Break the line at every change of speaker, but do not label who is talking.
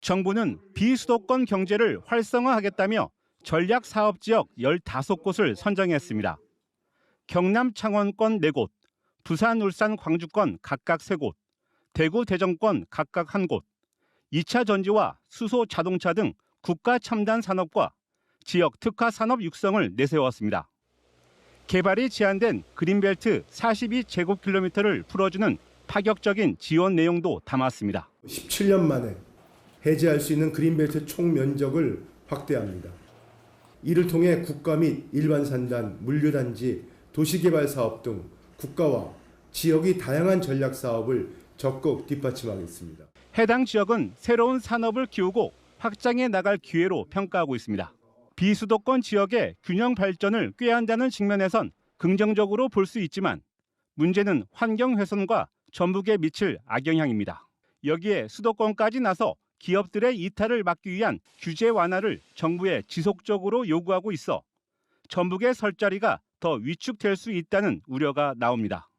정부는 비수도권 경제를 활성화하겠다며 전략 사업 지역 15곳을 선정했습니다. 경남 창원권 4곳, 부산 울산 광주권 각각 3곳, 대구 대전권 각각 1곳, 2차 전지와 수소 자동차 등 국가 첨단 산업과 지역 특화 산업 육성을 내세웠습니다. 개발이 제한된 그린벨트 42제곱킬로미터를 풀어주는 파격적인 지원 내용도 담았습니다.
17년 만에 해제할 수 있는 그린벨트 총 면적을 확대합니다. 이를 통해 국가 및 일반 산단, 물류단지, 도시개발 사업 등 국가와 지역의 다양한 전략 사업을 적극 뒷받침하겠습니다.
해당 지역은 새로운 산업을 키우고 확장해 나갈 기회로 평가하고 있습니다. 비수도권 지역의 균형 발전을 꾀한다는 측면에선 긍정적으로 볼 수 있지만 문제는 환경 훼손과 전북에 미칠 악영향입니다. 여기에 수도권까지 나서 기업들의 이탈을 막기 위한 규제 완화를 정부에 지속적으로 요구하고 있어 전북의 설 자리가 더 위축될 수 있다는 우려가 나옵니다.